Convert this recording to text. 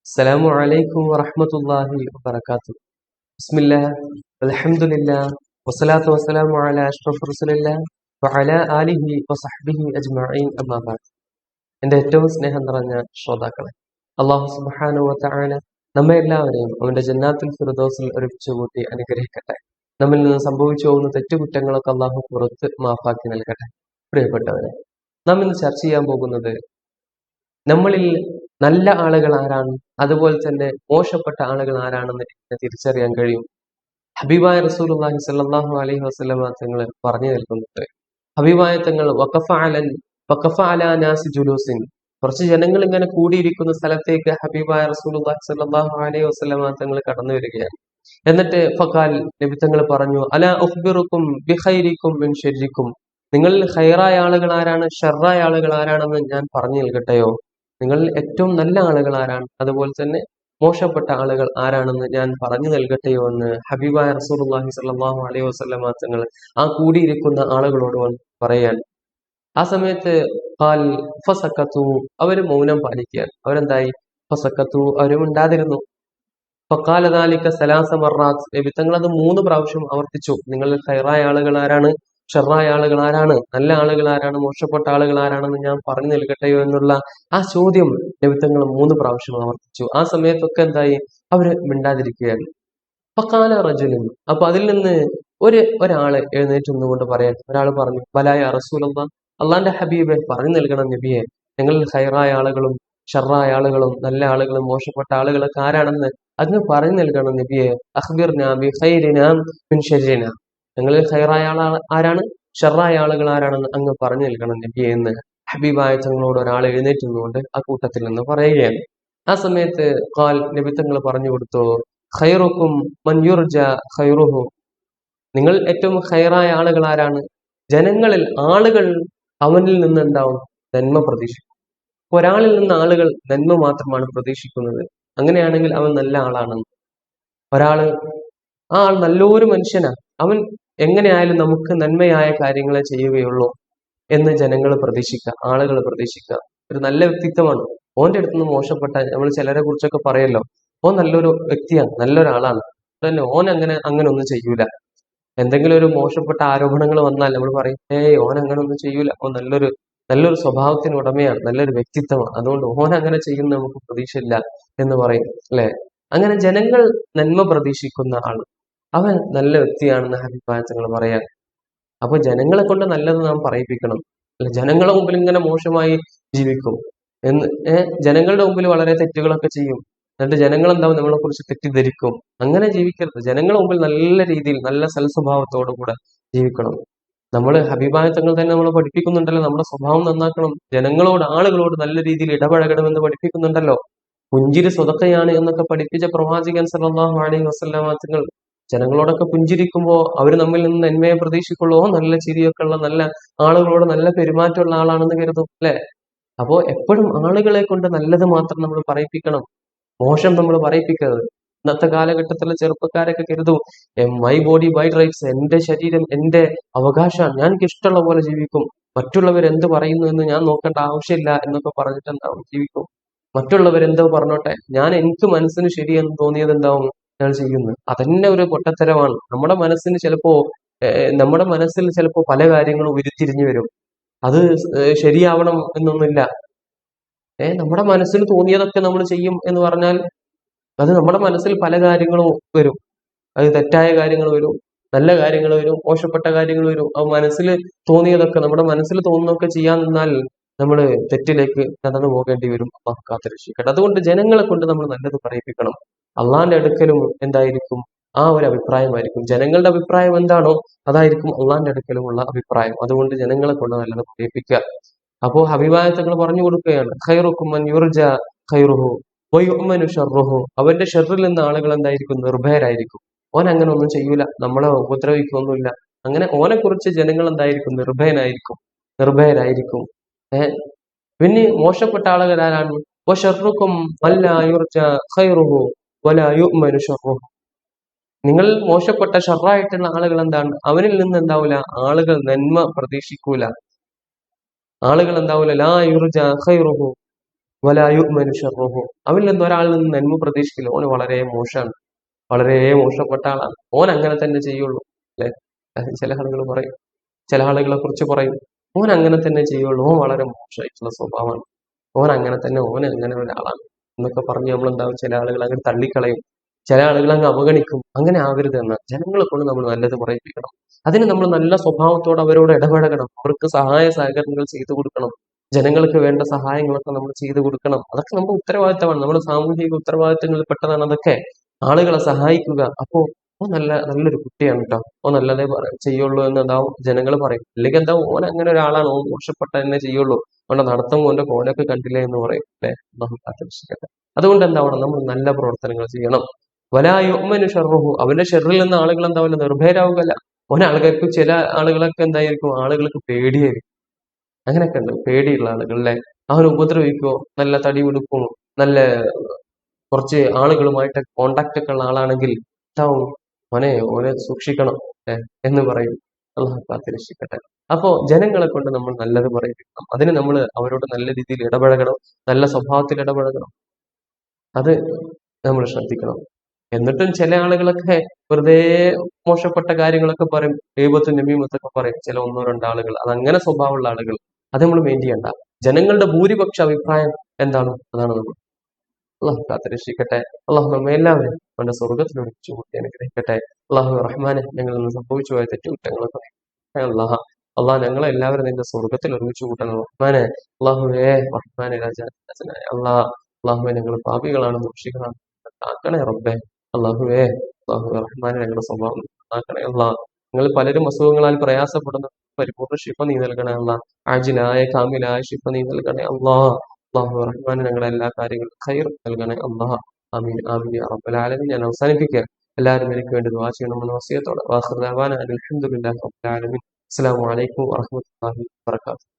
السلام عليكم ورحمة الله وبركاته بسم الله الحمد لله والصلاة والسلام على أشرف رسول الله وعلى آله وصحبه أجمعين أما بعد എൻ്റെ ഏറ്റവും സ്നേഹം നിറഞ്ഞ ശ്രോതാക്കളെ അള്ളാഹു സുബ്ഹാനഹു വതആല നമ്മെ എല്ലാവരെയും അവന്റെ ജന്നാത്തുൽ ഫിർദൗസിൽ ഒരുമിച്ച് കൂട്ടി അനുഗ്രഹിക്കട്ടെ നമ്മിൽ നിന്ന് സംഭവിച്ചു പോകുന്ന തെറ്റുകുറ്റങ്ങളൊക്കെ അള്ളാഹു പുറത്ത് മാഫാക്കി നൽകട്ടെ പ്രിയപ്പെട്ടവരെ നാം ഇന്ന് ചർച്ച ചെയ്യാൻ പോകുന്നത് നമ്മളിൽ നല്ല ആളുകൾ ആരാണ്? അതുപോലെ തന്നെ മോശപ്പെട്ട ആളുകൾ ആരാണെന്ന് എങ്ങനെ തിരിച്ചറിയാൻ കഴിയും. ഹബീബായ റസൂലുള്ളാഹി സ്വല്ലല്ലാഹു അലൈഹി വസല്ലമ തങ്ങൾ പറഞ്ഞു നൽകുന്നുണ്ട് ഹബീബായ തങ്ങൾ വഖഫ അലൻ വഖഫ അലാ നാസി ജുലൂസിൻ. കുറച്ച് ജനങ്ങൾ ഇങ്ങനെ കൂടിയിരിക്കുന്ന സ്ഥലത്തേക്ക് ഹബീബായ റസൂലുള്ളാഹി സ്വല്ലല്ലാഹു അലൈഹി വസല്ലമ തങ്ങൾ കടന്നു വരികയാണ്. എന്നിട്ട് ഫഖാൽ നബി തങ്ങൾ പറഞ്ഞു അലാ ഉഖ്ബിറുക്കും ബിഖൈരിക്കും മിൻ നിങ്ങളിൽ ഹൈറായ ആളുകൾ ആരാണ്? ഷെറായ ആളുകൾ ആരാണെന്ന് ഞാൻ പറഞ്ഞു നൽകട്ടെയോ നിങ്ങളിൽ ഏറ്റവും നല്ല ആളുകൾ ആരാണ്? അതുപോലെ തന്നെ മോശപ്പെട്ട ആളുകൾ ആരാണെന്ന് ഞാൻ പറഞ്ഞു നൽകട്ടെയോ എന്ന് ഹബീബായ റസൂർഹി സ്വല്ലല്ലാഹു അലൈഹി വസ്ലമ തങ്ങൾ ആ കൂടിയിരിക്കുന്ന ആളുകളോട് പറയാൻ. ആ സമയത്ത് പാൽ ഫസക്കത്തു അവർ മൗനം പാലിക്കുകയാണ്. അവരെന്തായി? ഫസക്കത്തു അവർ ഉണ്ടാതിരുന്നു. ഫക്കാലതാലിക്ക സലാസ മറാത്ത്. തങ്ങൾ അത് മൂന്ന് പ്രാവശ്യം ആവർത്തിച്ചു. നിങ്ങളിൽ ഹൈറായ ആളുകൾ ആരാണ്? ഷെറായ ആളുകൾ ആരാണ്? നല്ല ആളുകൾ ആരാണ്? മോശപ്പെട്ട ആളുകൾ ആരാണെന്ന് ഞാൻ പറഞ്ഞു നൽകട്ടെയോ എന്നുള്ള ആ ചോദ്യം ലഭിത്തങ്ങൾ മൂന്ന് പ്രാവശ്യം ആവർത്തിച്ചു. ആ സമയത്തൊക്കെ എന്തായി? അവർ മിണ്ടാതിരിക്കുകയാണ്. ഫക്കാല റജുലിൻ. അപ്പൊ അതിൽ നിന്ന് ഒരു ഒരാൾ എഴുന്നേറ്റ് നിന്നുകൊണ്ട് പറയാൻ ഒരാൾ പറഞ്ഞു ബലായ റസൂലല്ല അള്ളാന്റെ ഹബീബെ പറഞ്ഞു നൽകണം നബിയെ. ഞങ്ങളിൽ ഹൈറായ ആളുകളും ഷെറായ ആളുകളും നല്ല ആളുകളും മോശപ്പെട്ട ആളുകളൊക്കെ ആരാണെന്ന് അതിന് പറഞ്ഞു നൽകണം നബിയെ. അഹ്ബിർ നാബി ഹൈരിനാം മിൻ ഞങ്ങളിൽ ഹൈറായ ആൾ ആരാണ്? ഷെറായ ആളുകൾ ആരാണെന്ന് അങ്ങ് പറഞ്ഞു നിൽക്കണം നബി എന്ന്. ഹബീബായ തങ്ങളോട് ഒരാൾ എഴുന്നേറ്റ് നിന്നുകൊണ്ട് ആ കൂട്ടത്തിൽ നിന്ന് പറയുകയാണ്. ആ സമയത്ത് കാൽ തങ്ങൾ പറഞ്ഞു കൊടുത്തു ഖൈറുക്കും മഞ്ഞുർജ ഖൈറുഹു. നിങ്ങൾ ഏറ്റവും ഹൈറായ ആളുകൾ ആരാണ്? ജനങ്ങളിൽ ആളുകൾ അവനിൽ നിന്ന് ഉണ്ടാവും നന്മ പ്രതീക്ഷിക്കും. ഒരാളിൽ നിന്ന് ആളുകൾ നന്മ മാത്രമാണ് പ്രതീക്ഷിക്കുന്നത്. അങ്ങനെയാണെങ്കിൽ അവൻ നല്ല ആളാണെന്ന്. ഒരാൾ ആ ആൾ നല്ലൊരു മനുഷ്യനാ. അവൻ എങ്ങനെയായാലും നമുക്ക് നന്മയായ കാര്യങ്ങളെ ചെയ്യുകയുള്ളൂ എന്ന് ജനങ്ങൾ പ്രതീക്ഷിക്കുക ആളുകൾ പ്രതീക്ഷിക്കുക. ഒരു നല്ല വ്യക്തിത്വമാണ്. ഓന്റെ അടുത്ത് നിന്ന് മോശപ്പെട്ട നമ്മൾ ചിലരെ കുറിച്ചൊക്കെ പറയല്ലോ. ഓൻ നല്ലൊരു വ്യക്തിയാണ് നല്ലൊരാളാണ്. തന്നെ ഓൻ അങ്ങനെ അങ്ങനെ ഒന്നും ചെയ്യൂല. എന്തെങ്കിലും ഒരു മോശപ്പെട്ട ആരോപണങ്ങൾ വന്നാൽ നമ്മൾ പറയും ഏയ് ഓൻ അങ്ങനെ ഒന്നും ചെയ്യൂല. ഓ നല്ലൊരു നല്ലൊരു സ്വഭാവത്തിന് ഉടമയാണ് നല്ലൊരു വ്യക്തിത്വമാണ്. അതുകൊണ്ട് ഓൻ അങ്ങനെ ചെയ്യുന്ന നമുക്ക് പ്രതീക്ഷയില്ല എന്ന് പറയും അല്ലെ? അങ്ങനെ ജനങ്ങൾ നന്മ പ്രതീക്ഷിക്കുന്ന ആൾ അവൻ നല്ല വ്യക്തിയാണെന്ന് അഭിപ്രായങ്ങൾ പറയാൻ. അപ്പൊ ജനങ്ങളെ കൊണ്ട് നല്ലത് നാം പറയിപ്പിക്കണം. അല്ല ജനങ്ങളെ മുമ്പിൽ ഇങ്ങനെ മോശമായി ജീവിക്കും. എന്ന് ജനങ്ങളുടെ മുമ്പിൽ വളരെ തെറ്റുകളൊക്കെ ചെയ്യും. എന്നിട്ട് ജനങ്ങൾ എന്താവും നമ്മളെ കുറിച്ച് തെറ്റിദ്ധരിക്കും. അങ്ങനെ ജീവിക്കരുത്. ജനങ്ങളുടെ മുമ്പിൽ നല്ല രീതിയിൽ നല്ല സൽസ്വഭാവത്തോടു കൂടെ ജീവിക്കണം. നമ്മൾ അഭിപ്രായത്തങ്ങൾ തന്നെ നമ്മൾ പഠിപ്പിക്കുന്നുണ്ടല്ലോ. നമ്മുടെ സ്വഭാവം നന്നാക്കണം. ജനങ്ങളോട് ആളുകളോട് നല്ല രീതിയിൽ ഇടപഴകണമെന്ന് പഠിപ്പിക്കുന്നുണ്ടല്ലോ. പുഞ്ചിരി സ്വതക്കയാണ് എന്നൊക്കെ പഠിപ്പിച്ച പ്രവാചകൻ സല്ലല്ലാഹു അലൈഹി വസല്ലമ തങ്ങൾ ജനങ്ങളോടൊക്കെ പുഞ്ചിരിക്കുമ്പോൾ അവർ നമ്മിൽ നിന്ന് നന്മയെ പ്രതീക്ഷിക്കുള്ളൂ. നല്ല ചിരിയൊക്കെ ഉള്ള നല്ല ആളുകളോട് നല്ല പെരുമാറ്റമുള്ള ആളാണെന്ന് കരുതും അല്ലെ? അപ്പോ എപ്പോഴും ആളുകളെ കൊണ്ട് നല്ലത് മാത്രം നമ്മൾ പറയിപ്പിക്കണം. മോശം നമ്മൾ പറയിപ്പിക്കരുത്. ഇന്നത്തെ കാലഘട്ടത്തിലെ ചെറുപ്പക്കാരൊക്കെ കരുതും മൈ ബോഡി ബൈ റൈറ്റ്സ് എന്റെ ശരീരം എന്റെ അവകാശമാണ്. ഞാൻ ഇഷ്ടമുള്ള പോലെ ജീവിക്കും. മറ്റുള്ളവർ എന്ത് പറയുന്നു എന്ന് ഞാൻ നോക്കേണ്ട ആവശ്യമില്ല എന്നൊക്കെ പറഞ്ഞിട്ട് എന്താവും? ജീവിക്കും. മറ്റുള്ളവർ എന്തോ പറഞ്ഞോട്ടെ? ഞാൻ എനിക്ക് മനസ്സിന് ശരിയെന്ന് തോന്നിയത് എന്താവും? ഞാൻ ചെയ്യുന്നത്. അതന്നെ ഒരു പൊട്ടത്തരമാണ്. നമ്മുടെ മനസ്സിന് ചിലപ്പോ നമ്മുടെ മനസ്സിൽ ചിലപ്പോ പല കാര്യങ്ങളും ഉരുത്തിരിഞ്ഞു വരും. അത് ശരിയാവണം എന്നൊന്നുമില്ല. ഏഹ് നമ്മുടെ മനസ്സിൽ തോന്നിയതൊക്കെ നമ്മൾ ചെയ്യും എന്ന് പറഞ്ഞാൽ അത് നമ്മുടെ മനസ്സിൽ പല കാര്യങ്ങളും വരും. അത് തെറ്റായ കാര്യങ്ങൾ വരും നല്ല കാര്യങ്ങൾ വരും മോശപ്പെട്ട കാര്യങ്ങൾ വരും. ആ മനസ്സിൽ തോന്നിയതൊക്കെ നമ്മുടെ മനസ്സിൽ തോന്നുന്നതൊക്കെ ചെയ്യാൻ നിന്നാൽ നമ്മൾ തെറ്റിലേക്ക് നടന്നു പോകേണ്ടി വരും. അള്ളാഹു കാത്തുരക്ഷിക്കട്ടെ. അതുകൊണ്ട് ജനങ്ങളെ കൊണ്ട് നമ്മൾ നല്ലത് പറയിപ്പിക്കണം. അള്ളാന്റെ അടുക്കലും എന്തായിരിക്കും? ആ ഒരു അഭിപ്രായമായിരിക്കും. ജനങ്ങളുടെ അഭിപ്രായം എന്താണോ അതായിരിക്കും അള്ളാന്റെ അടുക്കലുമുള്ള അഭിപ്രായം. അതുകൊണ്ട് ജനങ്ങളെ കൊണ്ട് നല്ലത് പറയിപ്പിക്കുക അപ്പോ അഭിപ്രായത്തങ്ങൾ പറഞ്ഞു കൊടുക്കുകയാണ്. ഖൈറുക്കും മൻ യുർജ ഖൈറുഹു വയുഅ്മനു ഷർറുഹു. അവന്റെ ഷെറിൽ നിന്ന് ആളുകൾ എന്തായിരിക്കും? നിർഭയരായിരിക്കും. ഓൻ അങ്ങനെ ഒന്നും ചെയ്യൂല. നമ്മളെ ഉപദ്രവിക്കൊന്നുമില്ല അങ്ങനെ ഓനെ കുറിച്ച് ജനങ്ങൾ എന്തായിരിക്കും? നിർഭയനായിരിക്കും. നിർഭയരായിരിക്കും. ഏഹ് പിന്നെ മോശപ്പെട്ട ആളുകൾ ആരാണ്? ഷർറുക്കും അല്ല യുർജ ഖൈറുഹു. വല യുഅ്മനു ഷർറുഹു. നിങ്ങൾ മോശപ്പെട്ട ഷറായിട്ടുള്ള ആളുകൾ എന്താണ്? അവനിൽ നിന്ന് എന്താവൂല? ആളുകൾ നന്മ പ്രതീക്ഷിക്കൂല. ആളുകൾ എന്താവൂല? ലാ വലായു മനുഷ്യർഹു അവനിൽ നിന്ന് ഒരാളിൽ നിന്ന് നന്മ പ്രതീക്ഷിക്കില്ല. ഓന് വളരെ മോശമാണ് വളരെ മോശപ്പെട്ട ആളാണ്. ഓൻ അങ്ങനെ തന്നെ ചെയ്യുള്ളൂ. അല്ലെ? ചില ആളുകൾ പറയും. ചില ആളുകളെ കുറിച്ച് പറയും. ഓൻ അങ്ങനെ തന്നെ ചെയ്യുള്ളൂ. ഓൻ വളരെ മോശമായിട്ടുള്ള സ്വഭാവമാണ്. ഓൻ അങ്ങനെ തന്നെ ഓൻ അങ്ങനെ ഒരാളാണ്. എന്നൊക്കെ പറഞ്ഞ് നമ്മൾ എന്താകും ചില ആളുകൾ അങ്ങനെ തള്ളിക്കളയും. ചില ആളുകൾ അങ്ങ് അവഗണിക്കും. അങ്ങനെ ആവരുത് എന്ന്. ജനങ്ങളെ കൊണ്ട് നമ്മൾ നല്ലത് പറയിപ്പിക്കണം. അതിന് നമ്മൾ നല്ല സ്വഭാവത്തോടെ അവരോട് ഇടപഴകണം. അവർക്ക് സഹായ സഹകരണങ്ങൾ ചെയ്തു കൊടുക്കണം. ജനങ്ങൾക്ക് വേണ്ട സഹായങ്ങളൊക്കെ നമ്മൾ ചെയ്തു കൊടുക്കണം. അതൊക്കെ നമ്മുടെ ഉത്തരവാദിത്തമാണ്. നമ്മുടെ സാമൂഹിക ഉത്തരവാദിത്തങ്ങളിൽ പെട്ടതാണ് അതൊക്കെ. ആളുകളെ സഹായിക്കുക. അപ്പോ ഓ നല്ല നല്ലൊരു കുട്ടിയാണ് കേട്ടോ ഓ നല്ലതേ ചെയ്യുള്ളൂ എന്ന് എന്താ ജനങ്ങൾ പറയും. അല്ലെങ്കിൽ എന്താ ഓൻ അങ്ങനെ ഒരാളാണ് ഓൻ മോശപ്പെട്ട തന്നെ ചെയ്യുള്ളൂ. അവന്റെ നടത്തം ഓന്റെ കോലൊക്കെ കണ്ടില്ലേ എന്ന് പറയും. അല്ലെ അള്ളാഹു കാത്തിരക്ഷിക്കട്ടെ അതുകൊണ്ട് എന്താവണം നമ്മൾ നല്ല പ്രവർത്തനങ്ങൾ ചെയ്യണം. വലായുമനു ഷെറുഹു അവന്റെ ഷെറിൽ നിന്ന് ആളുകൾ എന്താ എന്താവില്ല നിർഭയരാവുകയല്ല. ഓനെ ആളുകൾക്ക് ചില ആളുകളൊക്കെ എന്തായിരിക്കും? ആളുകൾക്ക് പേടിയായിരിക്കും. അങ്ങനെയൊക്കെ ഉണ്ട്. പേടിയുള്ള ആളുകൾ അല്ലെ അവനെ ഉപദ്രവിക്കുമോ നല്ല തടി കൊടുക്കുമോ നല്ല കുറച്ച് ആളുകളുമായിട്ട് കോണ്ടാക്ട് ഒക്കെ ഉള്ള ആളാണെങ്കിൽ എന്താവും? മോനെ ഓനെ സൂക്ഷിക്കണം എന്ന് പറയും. അള്ളാഹു കാത്തിരക്ഷിക്കട്ടെ. അപ്പോ ജനങ്ങളെ കൊണ്ട് നമ്മൾ നല്ലത് പറയിപ്പിക്കണം. അതിന് നമ്മൾ അവരോട് നല്ല രീതിയിൽ ഇടപഴകണം നല്ല സ്വഭാവത്തിൽ ഇടപഴകണം. അത് നമ്മൾ ശ്രദ്ധിക്കണം. എന്നിട്ടും ചില ആളുകളൊക്കെ വെറുതെ മോശപ്പെട്ട കാര്യങ്ങളൊക്കെ പറയും. ദൈവത്തും നബീമത്തൊക്കെ പറയും. ചില ഒന്നോ രണ്ടോ ആളുകൾ. അത് അങ്ങനെ സ്വഭാവമുള്ള ആളുകൾ. അത് നമ്മൾ മെയിൻ ചെയ്യണ്ട. ജനങ്ങളുടെ ഭൂരിപക്ഷ അഭിപ്രായം എന്താണ്? അതാണ് നമ്മൾ അള്ളാഹു കാത്തിരക്ഷിക്കട്ടെ. അള്ളാഹു നമ്മെ എല്ലാവരും അവന്റെ സ്വർഗത്തിലൂടെ ചൂട്ടി കൂട്ടി അനുഗ്രഹിക്കട്ടെ. അള്ളാഹു റഹ്മാനെ ഞങ്ങളിൽ നിന്ന് സംഭവിച്ചു പോയ പറയും. അള്ളാഹ അള്ളാഹ് ഞങ്ങളെ എല്ലാവരും നിന്റെ സ്വർഗത്തിൽ ഒരുമിച്ച് കൂട്ടണം. റഹ്മാനെ അള്ളാഹുവേ റഹ്മാനെ രാജനായ അള്ളാഹ് അള്ളാഹുവെ ഞങ്ങൾ പാപികളാണ് ദോഷികളാണ് ആക്കണേ റബ്ബേ. അള്ളാഹുവേ അള്ളാഹു റഹ്മാനെ ഞങ്ങളുടെ സ്വഭാവം ആക്കണേ അള്ളാഹ് നിങ്ങൾ പലരും അസുഖങ്ങളാൽ പ്രയാസപ്പെടുന്ന പരിപൂർണ ശിപ്പ നീ നൽകണേ അള്ളാഹ് ആജിലായ കാമിലായ ശിപ്പ നീ നൽകണേ അള്ളാഹ് അള്ളാഹു റഹ്മാൻ ഞങ്ങളുടെ എല്ലാ കാര്യങ്ങളും ഖൈർ നൽകണേ. അള്ളാഹ അമീൻ റബ്ബൽ ആലമീൻ. ഞാൻ അവസാനിപ്പിക്കുക എല്ലാവരും എനിക്ക് വേണ്ടി ദുവാ ചെയ്യണമെന്ന വസിയത്തോടെ. ആലമീൻ. അസ്സലാമു അലൈക്കും വറഹ്മത്തുള്ളാഹി വബറകാതുഹു.